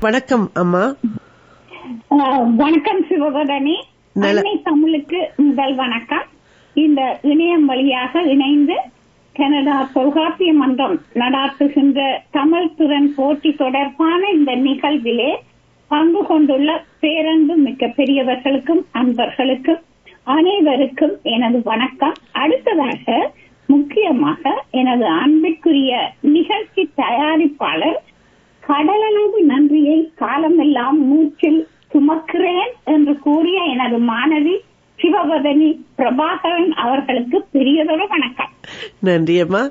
வணக்கம் அம்மா. வணக்கம் நல்ல- அன்னை தமிழுக்கு முதல் வணக்கம். இந்த இணையம் வழியாக இணைந்து கனடா தொல்காப்பிய மன்றம் நடாத்துகின்ற தமிழ் திறன் போட்டி தொடர்பான இந்த நிகழ்விலே பங்கு கொண்டுள்ள பேரன்பு மிக்க பெரியவர்களுக்கும் அன்பர்களுக்கும் அனைவருக்கும் எனது வணக்கம். அடுத்ததாக முக்கியமாக எனது அன்பிற்குரிய நிகழ்ச்சி தயாரிப்பாளர் கடலளவு நன்றியை காலமெல்லாம் மூச்சில் சுமக்கிறேன் என்று கூறிய எனது மாணவி சிவபதனி பிரபாகரன் அவர்களுக்கு பெரியதொரு வணக்கம். நன்றி அம்மா.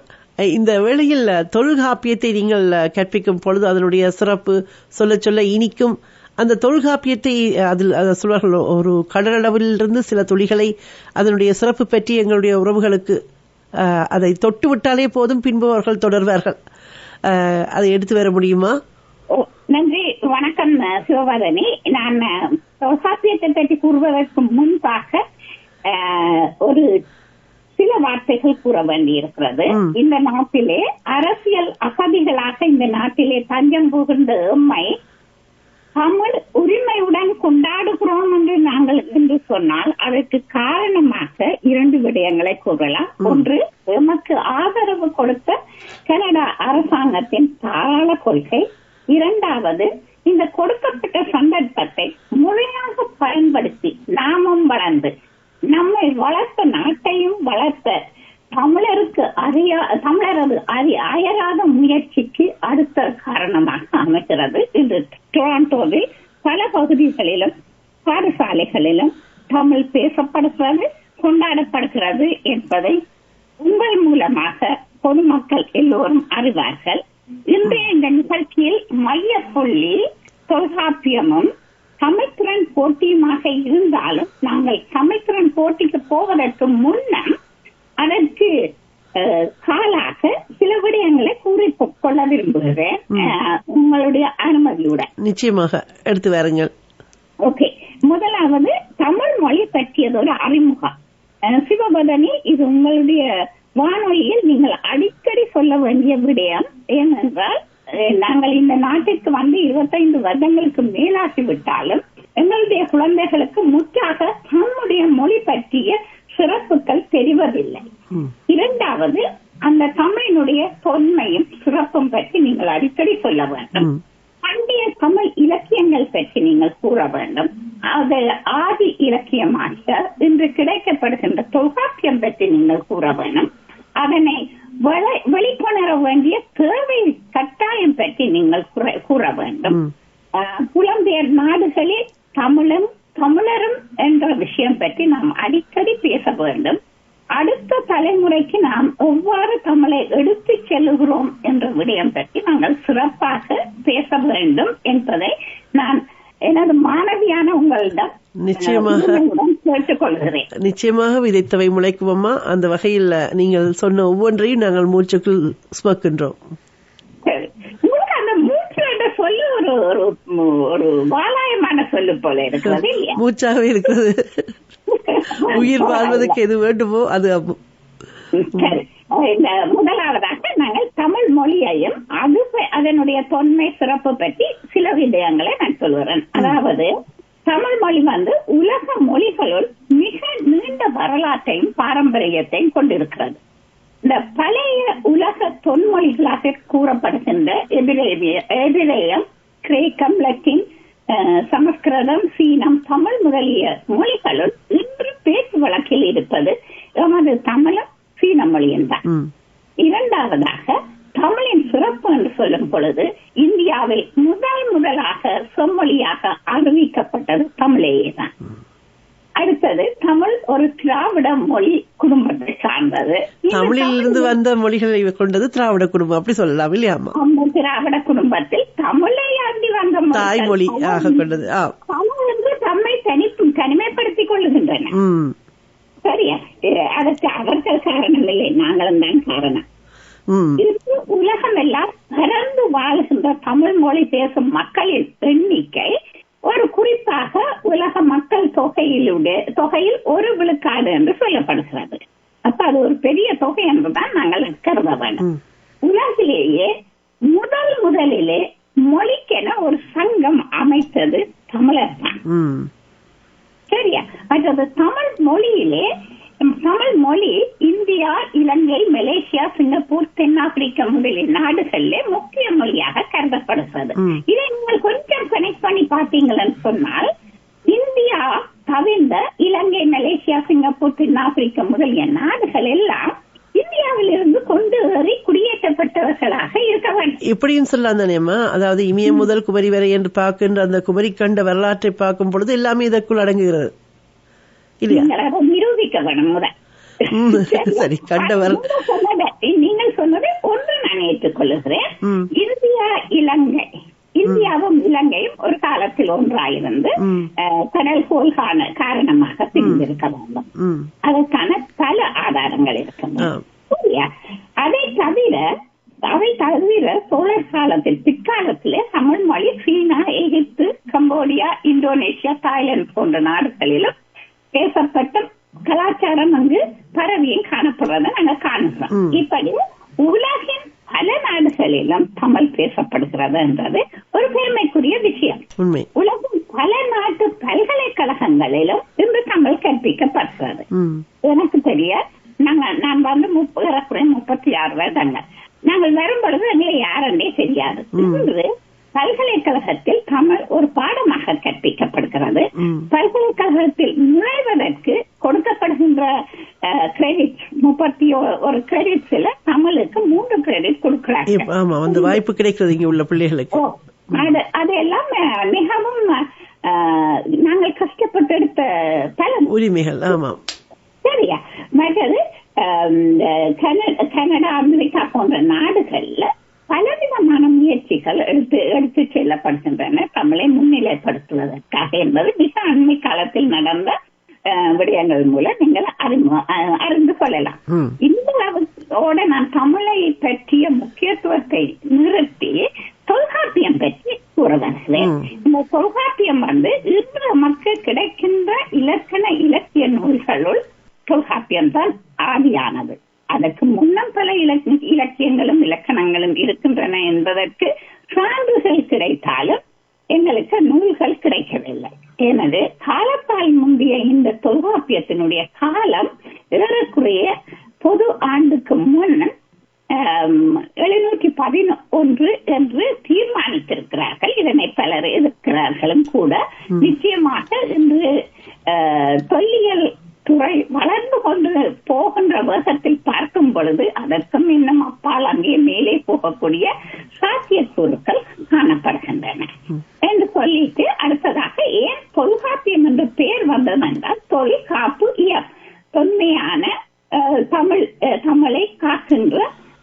இந்த வேளையில் தொல்காப்பியத்தை நீங்கள் கற்பிக்கும் பொழுது அதனுடைய சிறப்பு சொல்ல சொல்ல இனிக்கும். அந்த தொல்காப்பியத்தை அதில் சொல்வார்கள் ஒரு கடலளவிலிருந்து சில துளிகளை அதனுடைய சிறப்பு பற்றி எங்களுடைய உறவுகளுக்கு அதை தொட்டு விட்டாலே போதும் பின்பு அவர்கள் தொடர்வார்கள். அதை எடுத்து வர முடியுமா? நன்றி. வணக்கம் சிவபதனி நான் தொல்காப்பியத்தை பற்றி கூறுவதற்கு முன்பாக ஒரு சில வார்த்தைகள் கூற வேண்டியிருக்கிறது. ம். இந்த நாட்டிலே அரசியல் அகதிகளாக இந்த நாட்டிலே தஞ்சம் புகுந்த எம்மை தமிழ் உரிமையுடன் கொண்டாடுகிறோம் என்று நாங்கள் என்று சொன்னால் அதற்கு காரணமாக இரண்டு விடயங்களை கூறலாம். ஒன்று எமக்கு ஆதரவு கொடுத்த கனடா அரசாங்கத்தின் தாராள கொள்கை. இரண்டாவது இந்த கொடுக்கப்பட்ட சந்தர்ப்பத்தை முறையாக பயன்படுத்தி நாமும் வளர்ந்து நம்மை வளர்த்த நாட்டையும் வளர்த்த தமிழருக்கு அறியா தமிழரது அறி அயராத முயற்சிக்கு அடுத்த காரணமாக அமைகிறது. இன்று டொராண்டோவில் பல பகுதிகளிலும் பாடசாலைகளிலும் தமிழ் பேசப்படுகிறது கொண்டாடப்படுகிறது என்பதை உங்கள் மூலமாக பொதுமக்கள் எல்லோரும் அறிவார்கள். இன்றைய இந்த நிகழ்ச்சியில் மைய புள்ளி தொல்காப்பியமும் தமிழ்திறன் போட்டியுமாக இருந்தாலும் நாங்கள் தமிழ்திறன் போட்டிக்கு போவதற்கு முன்னம் அதற்கு காலாக சில விடயங்களை கூறி கொள்ள விரும்புகிறேன். உங்களுடைய அனுமதியுடன். நிச்சயமாக எடுத்து வாருங்கள். ஓகே. முதலாவது தமிழ் மொழி பற்றியதொரு அறிமுகம். சிவபதனி இது உங்களுடைய வானொலியில் நீங்கள் அடிக்கடி சொல்ல வேண்டிய விடயம் ஏனென்றால் நாங்கள் இந்த நாட்டிற்கு வந்து இருபத்தைந்து வருடங்களுக்கு மேலாகி விட்டாலும் எங்களுடைய குழந்தைகளுக்கு முற்றாக நம்முடைய மொழி பற்றிய சிறப்புகள் தெரிவதில்லை ம். இரண்டாவது அந்த தமிழினுடைய தொன்மையும் சிறப்பும் பற்றி நீங்கள் அடிக்கடி சொல்ல வேண்டும் ம். பண்டைய தமிழ் இலக்கியங்கள் பற்றி நீங்கள் கூற வேண்டும் அது ஆதி இலக்கியமாக இன்று கிடைக்கப்படுகின்ற தொல்காப்பியம் பற்றி நீங்கள் கூற வேண்டும் அதனை வெளி- வெளிக்கொணர வேண்டிய தேவை கட்டாயம் பற்றி நீங்கள் கூற- கூற வேண்டும் ம். ஆஹ், புலம்பெயர் நாடுகளில் தமிழும் தமிழரும் என்ற விஷயம் பற்றி நாம் அடிக்கடி பேச வேண்டும் அடுத்த தலைமுறைக்கு நாம் எவ்வாறு தமிழை எடுத்துச் செல்லுகிறோம் என்ற விடயம் பற்றி நாங்கள் சிறப்பாக பேச வேண்டும் என்பதை நான் எனது மாணவியான உங்களிடம் நிச்சயமாக. நிச்சயமாக விதைத்தவை முளைக்கும் அம்மா அந்த வகையில் நீங்கள் சொன்ன ஒவ்வொன்றையும் நாங்கள் மூச்சுக்குள் சுமக்கின்றோம். சரி. உங்களுக்கு அந்த மூச்சு என்ற சொல்லு ஒரு ஒரு ஒரு வாலாயமான சொல்லு போல இருக்கிறது உயிர் வாழ்வதற்கு எது வேண்டுமோ அது முதலாவதாக நாங்கள் தமிழ் மொழியையும் அது அதனுடைய தொன்மை சிறப்பு பற்றி சில விடயங்களை நான் சொல்கிறேன் அதாவது தமிழ் மொழி வந்து உலக மொழிகளுள் மிக நீண்ட வரலாற்றையும் பாரம்பரியத்தையும் கொண்டிருக்கிறது. இந்த பழைய உலக தொன்மொழிகளாக கூறப்படுகின்ற எதிரேய- எதிரேயம் கிரேக்கம் லத்தீன் சமஸ்கிருதம் சீனம் தமிழ் முதலிய மொழிகளுள் இன்று பேச்சு வழக்கில் இருப்பது எமது தமிழும் சீன மொழியும் தான். இரண்டாவதாக தமிழின் சிறப்பு என்று சொல்லும் பொழுது இந்தியாவில் முதல் முதலாக செம்மொழியாக அறிவிக்கப்பட்டது தமிழேயே தான் அடுத்தது தமிழ் ஒரு திராவிட மொழி குடும்பத்தை சார்ந்தது. இந்த தமிழில் இருந்து வந்த மொழிகளை கொண்டது திராவிட குடும்பம் அப்படி சொல்லலாம் இல்லையாமா அந்த திராவிட குடும்பத்தில் தமிழை ஆண்டி வந்த தாய்மொழி கொண்டது. பல வந்து தம்மை தனி தனிமைப்படுத்திக் கொள்ளுகின்றன. சரியா? அதற்கு அவர்கள் காரணம் இல்லை நாங்களும் தான் காரணம். உலகம் எல்லாம் பறந்து வாழ்கின்ற தமிழ் மொழி பேசும் மக்களின் எண்ணிக்கை ஒரு குறிப்பாக உலக மக்கள் தொகையிலுடைய தொகையில் ஒரு விழுக்காடு என்று சொல்லப்படுகிறது. அப்ப அது ஒரு பெரிய தொகை என்றுதான் நாங்கள் கருத வேண்டும். உலகிலேயே முதல் முதலிலே மொழிக்கு இதுக்கென ஒரு சங்கம் அமைத்தது தமிழர் தான். சரியா? மற்றது தமிழ் மொழியிலே தமிழ் மொழி இந்தியா இலங்கை மலேசியா சிங்கப்பூர் தென்னாப்பிரிக்கா முதலிய நாடுகளிலே முக்கிய மொழியாக கருதப்படுகிறது. இதை நீங்கள் கொஞ்சம் கனெக்ட் பண்ணி பார்த்தீங்கன்னு சொன்னால் இந்தியா தவிர்ந்த இலங்கை மலேசியா சிங்கப்பூர் தென்னாப்பிரிக்கா முதலிய நாடுகள் எல்லாம் இந்தியாவில் இருந்து கொண்டு ஏறி குடியேற்றப்பட்டவர்களாக இருக்க வேண்டும். இப்படியும் சொல்லலாம் தானேம்மா அதாவது இமய முதல் குமரி வரை என்று பார்க்கின்ற அந்த குமரி கண்ட வரலாற்றை பார்க்கும் பொழுது எல்லாமே இதற்குள் அடங்குகிறது. இல்லையா? நீங்கள் அதை நிரூபிக்க வேணும் முதல் ம், சரி, கண்டவர். நீங்கள் சொன்னதை- ஒன்று நான் ஏற்றுக்கொள்ளுகிறேன். இந்தியா இலங்கை இந்தியாவும் இலங்கையும் ஒரு காலத்தில் ஒன்றாயிருந்து கடல் கோல்கான காரணமாக பிரிந்திருக்க வேண்டும். அதற்கான பல ஆதாரங்கள் இருக்கின்றன அதை தவிர அதை தவிர சோழர் காலத்தில் பிற்காலத்திலே தமிழ் மொழி China Egypt Cambodia Indonesia Thailand போன்ற நாடுகளிலும் பேசப்பட்ட கலாச்சாரம் அங்கு பரவியும் காணப்படுறதை நாங்க காணுகிறோம். இப்படி உலகின் பல நாடுகளிலும் தமிழ் பேசப்படுகிறது என்றது ஒரு பெருமைக்குரிய விஷயம். உலகின் பல நாட்டு பல்கலைக்கழகங்களிலும் இன்று தமிழ் கற்பிக்கப்படுகிறது. எனக்கு தெரிய நாங்க நான் வந்து முப்பது முப்பத்தி ஆறு வருடங்கள். நாங்கள் வரும் பொழுது எங்களை யாருன்னே தெரியாது. இன்று பல்கலைக்கழகத்தில் தமிழ் ஒரு பாடமாக கற்பிக்கப்படுகிறது ம். பல்கலைக்கழகத்தில் நுழைவதற்கு கொடுக்கப்படுகின்ற கிரெடிட் முப்பத்தி ஒ- ஒரு கிரெடிட்ஸ்ல தமிழுக்கு மூன்று கிரெடிட் ஆமா அந்த வாய்ப்பு கிடைக்கிறது இங்க உள்ள பிள்ளைகளுக்கு. அது மிகவும் நாங்கள் கஷ்டப்பட்டு எடுத்த பலன் உரிமைகள் ஆமா. சரியா? மற்றது கனடா அமெரிக்கா போன்ற நாடுகள்ல பலவிதமான முயற்சிகள் எடுத்து எடுத்து செல்லப்படுகின்றன. தமிழை முன்னிலைப்படுத்துவதற்காக என்பது மிக அண்மை காலத்தில் நடந்த விடயங்கள் மூலம் நீங்கள் அறிந்து கொள்ளலாம். இந்த அளவோட நான் தமிழை பற்றிய முக்கியத்துவத்தை நிறுத்தி தொல்காப்பியம் பற்றி கூற வருகிறேன் ம். இந்த தொல்காப்பியம் வந்து இன்று நமக்கு கிடைக்கின்ற இலக்கண இலக்கிய நூல்களுள் தொல்காப்பியம் தான் ஆதியானது அதற்கு முன்னம் பல இலக்க- இலக்கியங்களும் இலக்கணங்களும் இருக்கின்றன என்பதற்கு சான்றுகள் கிடைத்தாலும் எங்களுக்கு நூல்கள் கிடைக்கவில்லை. எனவே காலத்தால் முந்தைய இந்த தொல்காப்பியத்தினுடைய காலம் ஏறக்குறைய பொது ஆண்டுக்கு முன் எழுநூற்றி பதினொன்று என்று தீர்மானித்திருக்கிறார்கள். இதனை பலர் எதிர்க்கிறார்களும் கூட. நிச்சயமாக இன்று தொல்லியல் துறை வளர்ந்து கொண்டு போகின்ற வேகத்தில் பார்க்கும் பொழுது அதற்கும் இன்னும் அப்பால் அங்கே மேலே போகக்கூடிய சாத்தியக்கூறுகள் காணப்படுகின்றன. என்று சொல்லிட்டு அடுத்ததாக ஏன் சாத்தியம் என்று பெயர் வந்தது என்றால் தொல்காப்பு இயம் தொன்மையான அஹ், தமிழ் அஹ், தமிழை காக்கின்ற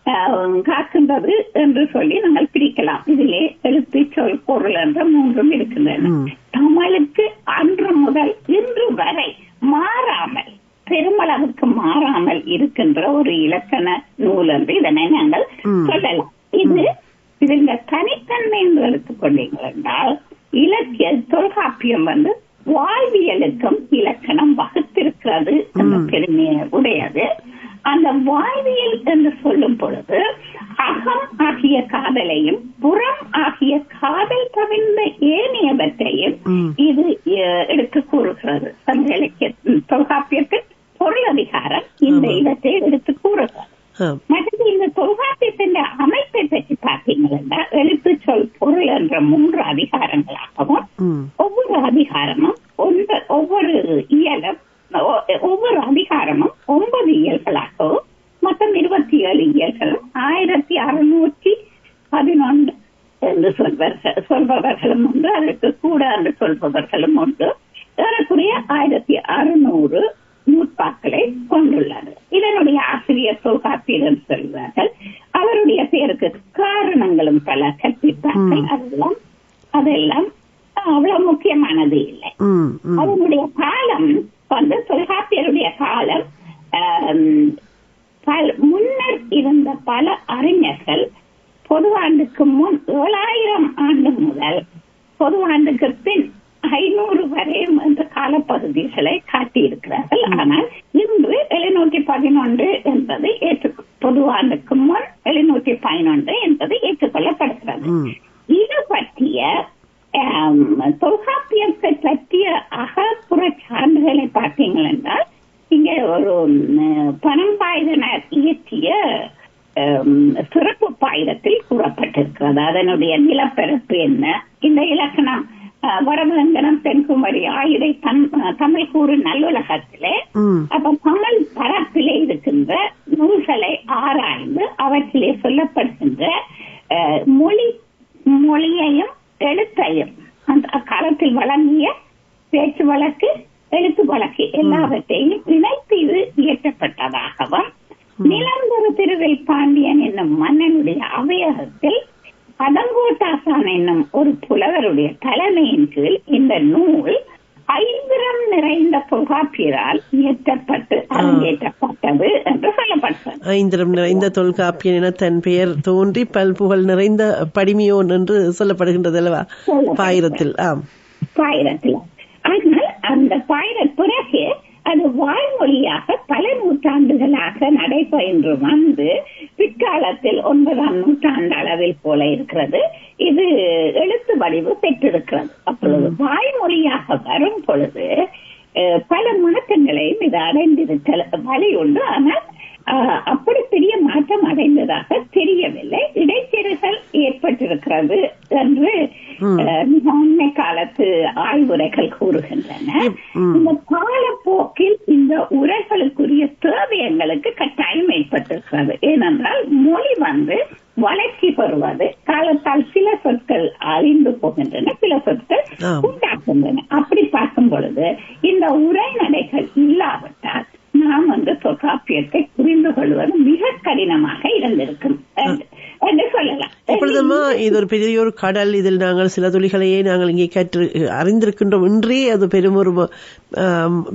அஹ், காக்கின்றது என்று சொல்லி நாங்கள் பிரிக்கலாம் இதிலே எழுத்து சொல் பொருள் என்ற மூன்றும் இருக்கின்றன ம். தமிழுக்கு அன்று முதல் இன்று வரை மாறாமல் பெருமளவுக்கு மாறாமல் இருக்கின்ற ஒரு இலக்கண நூல் என்று இதனை நாங்கள் ம். சொல்லலாம் இது இதுங்க தனித்தன்மை என்று எடுத்துக்கொண்டீர்கள் என்றால் இலக்கிய தொல்காப்பியம் வந்து வாழ்வியலுக்கும் இலக்கணம் வகுத்திருக்கிறது என்ற ம். பெருமையை உடையது அந்த வாழ்வியல் என்று சொல்லும் பொழுது அகம் ஆகிய காதலையும் புற ஆகிய காதல் தவிர்ந்த ஏனையவற்றையும் ம். இது அஹ், எடுத்து கூறுகிறது சங்க இலக்கிய தொல்காப்பியத்தில் பொருள் அதிகாரம் இந்த ஆமா. இடத்தை எடுத்து கூறுகிறது ஆ. மற்றது இந்த தொல்காப்பியத்தின் அமைப்பை பற்றி பார்த்தீங்கன்னா எழுத்து சொல் பொருள் என்ற மூன்று அதிகாரங்களாகவும் ம் ஒவ்வொரு அதிகாரமும் ஒன்று ஒவ்வொரு இயலும் ஒ- ஒவ்வொரு அதிகாரமும் ஒன்பது இயல்களாகவும் மொத்தம் இருபத்தி ஏழு இயல்களும் ஆயிரத்தி அறுநூற்றி பதினொன்று என்று சொல்வர்கள் சொல்பவர்களும் உண்டு அதற்கு கூட என்று சொல்பவர்களும் உண்டு ஏறக்குறைய ஆயிரத்தி அறுநூறு நூற்பாக்களை கொண்டுள்ளது இதனுடைய ஆசிரியர் தொல்காப்பியர் என்று சொல்வார்கள் அவருடைய தொல்காப்பியத்தை பற்றிய அகப்புற சான்றுகளை பார்த்தீங்கள் இங்க ஒரு பணம் பாய்தனர் இயற்றிய சிறப்பு பாயிரத்தில் கூறப்பட்டிருக்கிறது. அதனுடைய நிலப்பரப்பு என்ன? இந்த இலக்கணம் வரவேங்கனம் தென்குமரி ஆயுதை தமிழ் கூறு நல்லுலகத்திலே அப்ப தமிழ் பரப்பிலே இருக்கின்ற நூல்களை ஆராய்ந்து அவற்றிலே சொல்லப்படுகின்ற மொழி மொழியையும் எழுத்தையும் அந்த அக்காலத்தில் வழங்கிய பேச்சு வழக்கு எழுத்து வழக்கு எல்லாவற்றையும் இணைத்து இது இயற்றப்பட்டதாகவும் நிலம்பெரு திருவில் பாண்டியன் என்னும் மன்னனுடைய அவையகத்தில் பதங்கோட்டாசான் என்னும் ஒரு புலவருடைய தலைமையின் கீழ் இந்த நூல் ஐந்திரம் நிறைந்த தொல்காப்பியரால் இயற்றப்பட்டு அரங்கேற்றப்பட்டது என்று சொல்லப்பட்டது. ஐந்திரம் நிறைந்த தொல்காப்பியன் என தன் பெயர் தோன்றி பல்புகழ் நிறைந்த படிமியோன் என்று சொல்லப்படுகின்றது அல்லவா? பாயிரத்தில் ஆம். பாயிரத்தில். ஆனால் அந்த பாயிர பிறகு அது வாய்மொழியாக பல நூற்றாண்டுகளாக நடைபெற்று வந்து பிற்காலத்தில் ஒன்பதாம் நூற்றாண்டு அளவில் போல இருக்கிறது. இது எழுத்து வடிவு பெற்றிருக்கிறது. அப்பொழுது வாய்மொழியாக வரும் பொழுது பல மாற்றங்களையும் இது அடைந்திருக்க வழி உண்டு. ஆனால் அப்படி பெரிய மாற்றம் அடைந்ததாக தெரியவில்லை. இடைச்செருகள் ஏற்பட்டிருக்கிறது என்று காலத்து ஆய்வுரைகள் கூறுகின்றன ம். இந்த காலப்போக்கில் இந்த உரைகளுக்குரிய தேவை எங்களுக்கு கட்டாயம் ஏற்பட்டிருக்கிறது ஏனென்றால் மொழி வந்து வளர்ச்சி பெறுவது காலத்தால் சில சொற்கள் அழிந்து போகின்றன சில சொற்கள் ஆம். உண்டாக்குகின்றன அப்படி பார்க்கும் பொழுது இந்த உரைநடைகள் இல்லாவிட்டால் நாம் வந்து தொல்காப்பியத்தை புரிந்து கொள்வது மிக கடினமாக இருந்திருக்கும் என்று- என்று சொல்லலாம் இப்பொழுதுமா இது ஒரு பெரிய ஒரு கடல். இதில் நாங்கள் சில துளிகளையே நாங்கள் இங்கே கற்று அறிந்திருக்கின்றோம். இன்றே அது பெரும் ஒரு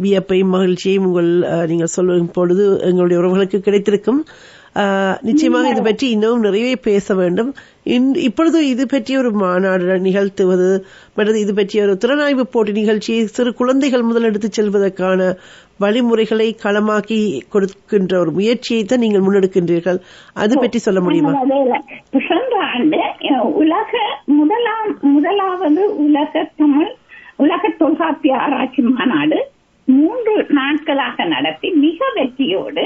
வியப்பையும் மகிழ்ச்சியையும் உங்கள் நீங்கள் சொல்லும் பொழுது எங்களுடைய உறவுகளுக்கு கிடைத்திருக்கும். நிச்சயமாக இது பற்றி இன்னும் நிறைய பேச வேண்டும் இப்பொழுது இது பற்றிய ஒரு மாநாடு நிகழ்த்துவது மற்றது இது பற்றிய ஒரு திறனாய்வு போட்டி நிகழ்ச்சியை சிறு குழந்தைகள் முதல் எடுத்துச் செல்வதற்கான வழிமுறைகளை களமாக்கி கொடுக்கின்ற ஒரு முயற்சியை தான் நீங்கள் முன்னெடுக்கின்றீர்கள் அது பற்றி சொல்ல முடியுமா. சென்ற ஆண்டு உலக முதலாம் முதலாவது உலக தமிழ் உலக தொல்காப்பிய ஆராய்ச்சி மாநாடு மூன்று நாட்களாக நடத்தி மிக வெற்றியோடு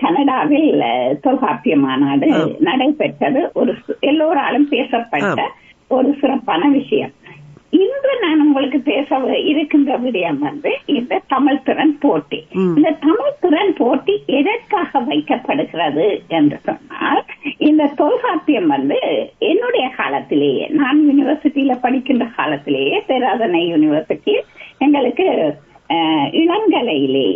கனடாவில் தொல்காப்பிய மாநாடு. நடைபெற்றது ஒரு எல்லோராலும் பேசப்பட்ட ஒரு சிறப்பான விஷயம் இன்று நான் உங்களுக்கு பேச இருக்கின்ற விடயம் வந்து இந்த தமிழ் திறன் போட்டி. இந்த தமிழ் திறன் போட்டி எதற்காக வைக்கப்படுகிறது என்று சொன்னால் இந்த தொல்காப்பியம் வந்து என்னுடைய காலத்திலேயே நான் யூனிவர்சிட்டியில படிக்கின்ற காலத்திலேயே பேராதனை யூனிவர்சிட்டி எங்களுக்கு இளங்கலையிலே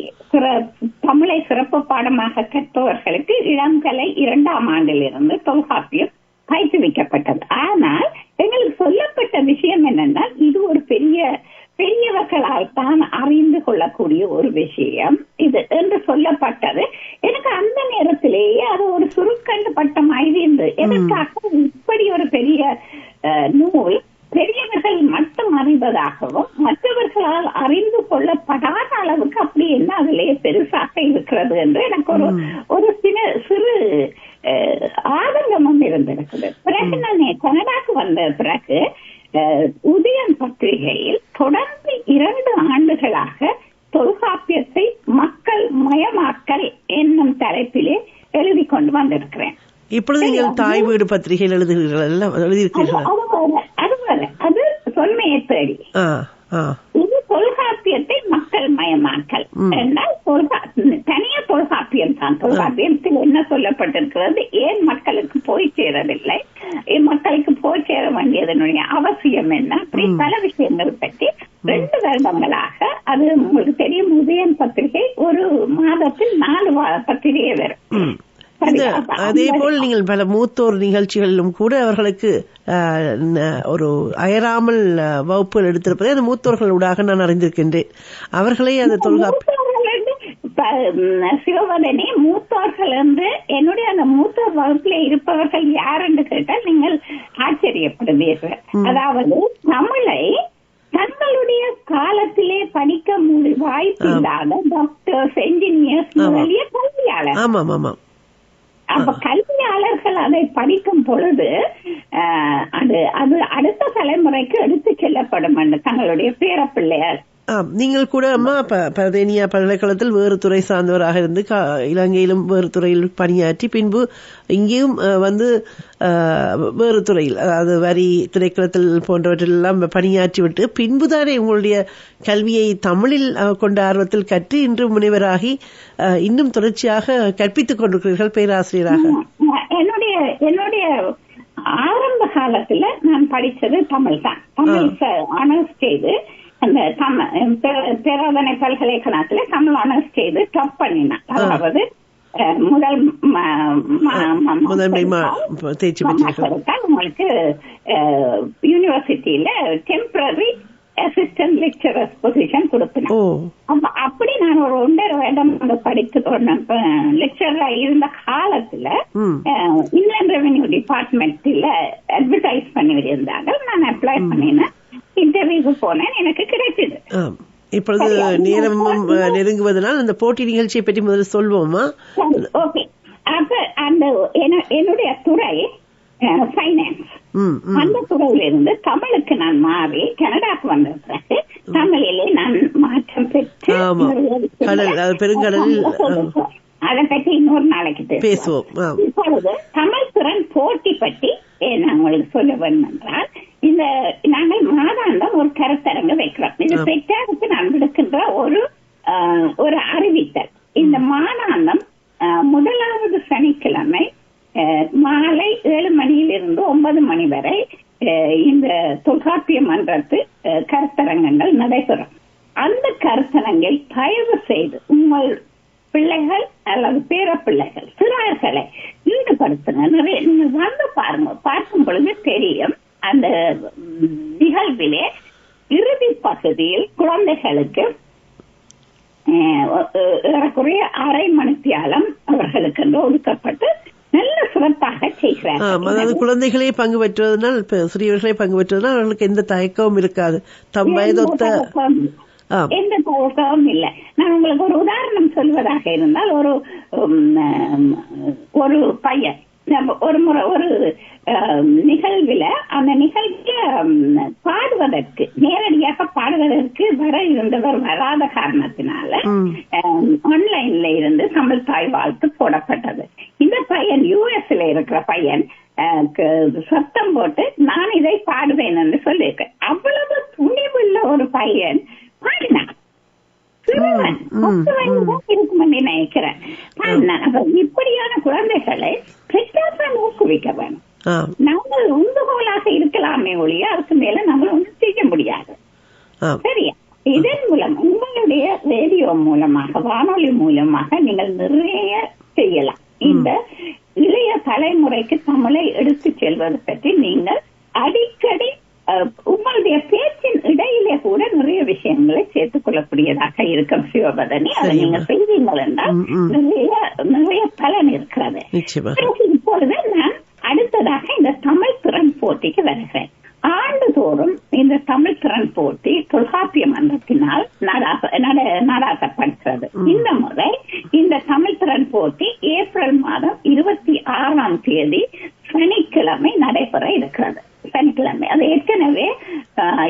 தமிழை சிறப்பு பாடமாக கற்பவர்களுக்கு இளங்கலை இரண்டாம் ஆண்டிலிருந்து தொல்காப்பியம் பயிற்றுவிக்கப்பட்டது ஆனால் எங்களுக்கு சொல்லப்பட்ட விஷயம் என்னென்றால் இது ஒரு பெரிய பெரியவர்களால் தான் அறிந்து கொள்ளக்கூடிய ஒரு விஷயம். இது என்று சொல்லப்பட்டது. எனக்கு அந்த நேரத்திலேயே அது ஒரு சுருக்கண்டு பட்டமாய் இருந்தது. எதற்காக இப்படி ஒரு பெரிய நூல் பெரியவர்கள் மட்டும் அறிவதாகவும் மற்றவர்களால் அறிந்து கொள்ளப்படாத அளவுக்கு அப்படி என்ன அதிலேயே பெருசாக இருக்கிறது என்று எனக்கு ஒரு ஒரு சில சிறு ஆதங்கமும் இருந்திருக்குது. பிறகு நான் கனடாக்கு வந்த பிறகு உதயன் பத்திரிகையில் தொடர்ந்து இரண்டு ஆண்டுகளாக தொல்காப்பியத்தை மக்கள் மயமாக்கல் என்னும் தலைப்பிலே எழுதி கொண்டு வந்திருக்கிறேன். இப்பொழுது நீங்கள் தாய் வீடு பத்திரிகையில் எழுதுகிறீர்கள் அல்ல? அது எழுதியிருக்கிறீர்கள் அது வர- அது வர அது தொன்மையை தேடி ஆ ஆ இது தொல்காப்பியத்தை மக்கள் மயமாக்கல். என்றால் தனிய தொல்காப்பியம் தான். தொல்காப்பியத்தில் என்ன சொல்லப்பட்டிருக்கிறது? ஏன் மக்களுக்கு போய் சேரவில்லை? மக்களுக்கு போய் சேர வேண்டியதனுடைய அவசியம் என்ன அப்படி ம். பல விஷயங்கள் பற்றி ரெண்டு வருடங்களாக அது உங்களுக்கு தெரியும் உதயன் பத்திரிகை ஒரு மாதத்தில் நாலு வா- பத்திரிகை வரும் ம். சரி, இந்த அப்ப அதே போல் நீங்கள் பல மூத்தோர் நிகழ்ச்சிகளிலும் கூட அவர்களுக்கு ஒரு அயராமல் வகுப்புகள் எடுத்திருப்பதை அந்த மூத்தோர்களூடாக நான் அறிந்திருக்கின்றேன். அவர்களே அந்த தொல்காப்பி சிவவதனே மூத்தோர்கள் என்று என்னுடைய அந்த மூத்தோர் வகுப்பிலே இருப்பவர்கள் யார் என்று கேட்டால் நீங்கள் ஆச்சரியப்படுவீர்கள். அதாவது தமிழை தங்களுடைய காலத்திலே படிக்க முடி- வாய்ப்பில்லாத டாக்டர்ஸ் என்ஜினியர்ஸ். முதலிய கல்வியாளர் அப்ப கல்வியாளர்கள் அதை படிக்கும் பொழுது அது அது அடுத்த தலைமுறைக்கு எடுத்து செல்லப்படும் என்று தங்களுடைய பேரப்பிள்ளையார் ஆம் நீங்கள் கூட அம்மா பரதேனியா பல்கலைக்கழகத்தில் வேறு துறை சார்ந்தவராக இருந்து இலங்கையிலும் வேறு துறையில் பணியாற்றி பின்பு இங்கேயும் வந்து வேறு துறையில் அதாவது வரி திரைக்களத்தில் போன்றவற்றிலெல்லாம் பணியாற்றி விட்டு பின்புதானே உங்களுடைய கல்வியை தமிழில் கொண்ட ஆர்வத்தில் கற்று இன்று முனைவராகி இன்னும் தொடர்ச்சியாக கற்பித்துக் கொண்டிருக்கிறீர்கள் பேராசிரியராக என்னுடைய என்னுடைய ஆரம்ப காலத்துல நான் படிச்சது தமிழ் தான் தமிழ் ஆனர்ஸ் செய்து அந்த தமிழ் பேராதனை பல்கலைக்கழகத்துல தமிழ் ஆனர்ஸ் செய்து டாப் பண்ணினேன் அதாவது முதல் முதன்மை உங்களுக்கு யூனிவர்சிட்டியில டெம்பரரி அசிஸ்டன்ட் லெக்சரர்ஸ் பொசிஷன் அப்ப அப்படி நான் ஒரு ஒன்றரை வருடம் படித்து லெக்சரா இருந்த காலத்துல இன்லேண்ட் ரெவென்யூ டிபார்ட்மெண்ட்ல அட்வர்டைஸ் பண்ணி இருந்தாங்க நான் அப்ளை பண்ணினேன். இன்டர்வியூக்கு போனேன். எனக்கு கிடைச்சது. இப்பொழுது நேரமும் அஹ், நெருங்குவதனால் அந்த போட்டி நிகழ்ச்சியை பற்றி முதல்ல சொல்வோமா? ஓகே அப்ப அந்த என்ன- என்னுடைய துறை ம் அந்த துறையில இருந்து தமிழுக்கு நான் மாறி கனடாக்கு வந்த பிறகு தமிழிலே நான் மாற்றம் பெற்று பெருங்கடலில். அதை பற்றி இன்னொரு நாளைக்கு பேசுவோம். இப்பொழுது தமிழ் திறன் போட்டி பற்றி நான் உங்களுக்கு சொல்ல வேண்டும் என்றால் இந்த நாங்கள் மாதாந்தம் ஒரு கருத்தரங்கு வைக்கிறோம். இது. பெற்றாருக்கு நான் விடுக்கின்ற ஒரு ஒரு அறிவித்தல். இந்த மாதாந்தம் முதலாவது சனிக்கிழமை மாலை ஏழு மணியிலிருந்து ஒன்பது மணி வரை இந்த தொல்காப்பிய மன்றத்து கருத்தரங்கங்கள் நடைபெறும். அந்த கருத்தரங்கில் தயவு செய்து உங்கள் பிள்ளைகள் பிள்ளைகள் சிறார்களை ஈடுபடுத்துங்க. நிறைய நீங்க வந்து பாருங்க பார்க்கும் பொழுது தெரியும் அந்த நிகழ்விலே இறுதி பகுதியில் குழந்தைகளுக்கு ஏறக்குறைய அரை மணித்தியாலம் அவர்களுக்கு ஒதுக்கப்பட்டு நல்ல சிறப்பாக ஆம், செய்கிறார்கள் அதாவது குழந்தைகளே பங்கு பெற்றுவதனால் சிறியவர்களே பங்கு பெற்றுவதனால் அவர்களுக்கு எந்த தயக்கமும் இருக்காது. தம் வயதொத்த. எந்த தோற்றமும் இல்லை. நான் உங்களுக்கு ஒரு உதாரணம் சொல்வதாக இருந்தால் ஒரு ஒரு பையன். நம்ம ஒரு முறை ஒரு நிகழ்வுல நிகழ்வில அந்த நிகழ்ச்சிய பாடுவதற்கு நேரடியாக பாடுவதற்கு வர இருந்தவர் வரா காரணத்தினால ம். ஆன்லைன்ல இருந்து தமிழ் தாய் வாழ்த்து போடப்பட்டது இந்த பையன் யூஎஸ்ல இருக்கிற பையன் அஹ், க- சத்தம் போட்டு நான் இதை பாடுவேன் என்று சொல்லியிருக்கேன் அவ்வளவு துணிவுள்ள ஒரு பையன் பாடினான் சிறுவன் ம், பத்து வயது தான் இருக்கும் என்று நினைக்கிறேன் பாடினான் அப்ப இப்படியான குழந்தைகளை பெற்றார்கள் ஊக்குவிக்க வேணும் ஆம் நாங்கள் உந்துகோலாக இருக்கலாமே ஒழிய அதுக்கு மேல நம்ம ஒன்றும் செய்ய முடியாது ஆம் சரியா இதன் மூலம் உங்களுடைய ரேடியோ மூலமாக வானொலி மூலமாக நிறைய செய்யலாம். இந்த இளைய தலைமுறைக்கு தமிழை எடுத்து செல்வது பற்றி நீங்கள் அடிக்கடி உங்களுடைய பேச்சின் இடையிலே கூட நிறைய விஷயங்களை சேர்த்துக் கொள்ளக்கூடியதாக இருக்கும் சிவபதனி. அதை. நீங்க செய்வீங்கள் என்றால். நிறைய நிறைய பலன் இருக்கிறது. இப்பொழுது நான் அடுத்ததாக இந்த தமிழ் திறன் போட்டிக்கு வருகிறேன். ஆண்டுதோறும் இந்த தமிழ் திறன் போட்டி தொல்காப்பிய மன்றத்தினால் நடாக- நட- நடாத்தப்படுகிறது. ம். இந்த முறை இந்த தமிழ் திறன் போட்டி ஏப்ரல் மாதம் இருபத்தி ஆறாம் தேதி சனிக்கிழமை நடைபெற இருக்கிறது. சனிக்கிழமை. அது ஏற்கனவே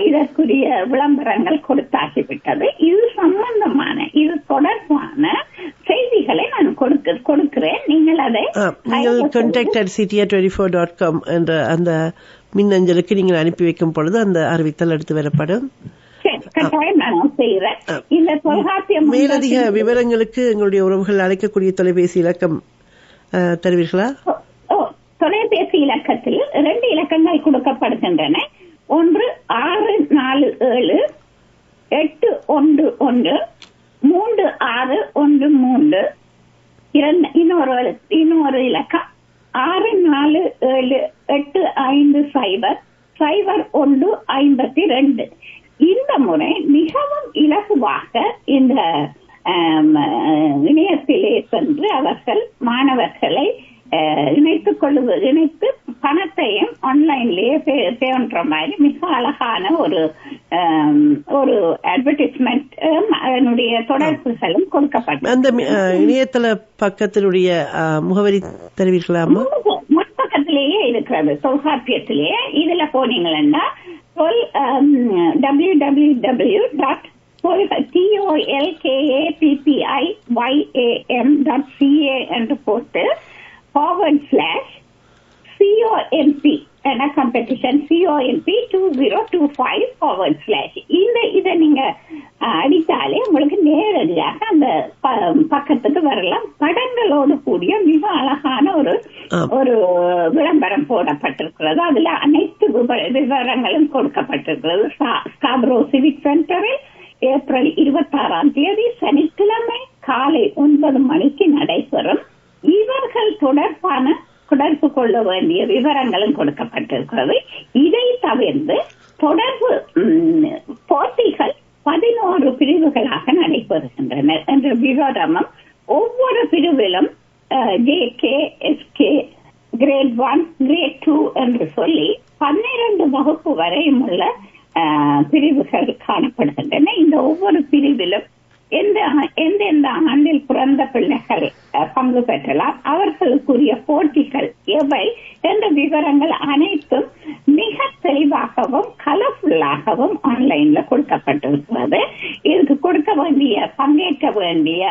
இதற்குரிய விளம்பரங்கள் கொடுத்தாகிவிட்டது. இது சம்பந்தமான இது தொடர்பான செய்திகளை நான் கொடுக்க கொடுக்கிறேன். நீங்கள் அதை at ctr24.com என்ற அந்த மின்னஞ்சலுக்கு நீங்கள் அனுப்பி வைக்கும் பொழுது அந்த அறிவித்தல் எடுத்து வரப்படும். கட்டாயம் நான் இந்த மேலதிக விவரங்களுக்கு எங்களுடைய உறவுகள் அழைக்கக்கூடிய தொலைபேசி இலக்கம் தருவீர்களா? தொலைபேசி இலக்கத்தில் இரண்டு இலக்கங்கள் கொடுக்கப்படுகின்றன. ஒன்று ஆறு நாலு ஏழு எட்டு ஒன்று ஒன்று மூன்று ஆறு ஒன்று மூன்று இன்னொரு இன்னொரு இலக்கம். ஆறு நாலு ஏழு எட்டு ஐந்து சைபர் சைபர் ஒன்று ஐம்பத்தி ரெண்டு. இந்த முறை மிகவும் இலகுவாக இந்த இணையத்திலே சென்று அவர்கள் மாணவர்களை இணைத்துக் கொள்ளுவ இணைத்து பணத்தையும் ஆன்லைன்லயே பேன்ற மாதிரி மிக அழகான ஒரு ஒரு அட்வர்டைஸ்மெண்ட் அதனுடைய தொடர்புகளும் கொடுக்கப்பட்டது அந்த இணையதள பக்கத்தினுடைய முகவரி தருவீர்களாமா முற்பக்கத்திலேயே இருக்கிறது தொல்காப்பியத்திலேயே இதுல போனீங்கன்னா தொல் W W W dot TOLKAPPI YAM dot CA என்று போட்டு ஃபார்வர்ட் ஸ்லாஷ் சிஓஎம்பி என competition COMP two zero two five forward slash இந்த இதை நீங்கள் அடித்தாலே உங்களுக்கு நேரடியாக அந்த பக்கத்துக்கு வரலாம். படங்களோடு கூடிய மிக அழகான ஒரு. ஒரு விளம்பரம் போடப்பட்டிருக்கிறது. அதுல அனைத்து விவர- விவரங்களும் கொடுக்கப்பட்டிருக்கிறது. ஸ்காப்ரோ சிவிக் சென்டரில் ஏப்ரல் இருபத்தாறாம் தேதி சனிக்கிழமை காலை ஒன்பது மணிக்கு நடைபெறும். இவர்கள் தொடர்பான தொடர்பு கொள்ள வேண்டிய விவரங்களும் கொடுக்கப்பட்டிருக்கிறது. இதை தவிர்த்து தொடர்பு போட்டிகள் பதினோரு பிரிவுகளாக நடைபெறுகின்றனர் என்ற விவரமும் ஒவ்வொரு பிரிவிலும் J K S K grade one grade two என்று சொல்லி பன்னிரண்டு வகுப்பு வரையும் உள்ள பிரிவுகள் காணப்படுகின்றன. இந்த ஒவ்வொரு பிரிவிலும் எந்த எந்தெந்த ஆண்டில் பிறந்த பிள்ளைகள் பங்கு பெற்றலாம்? அவர்களுக்குரிய போட்டிகள் எவை? என்ற விவரங்கள் அனைத்தும் மிக தெளிவாகவும் கலர்ஃபுல்லாகவும் ஆன்லைன்ல கொடுக்கப்பட்டிருக்கிறது. இதுக்கு கொடுக்க வேண்டிய பங்கேற்க வேண்டிய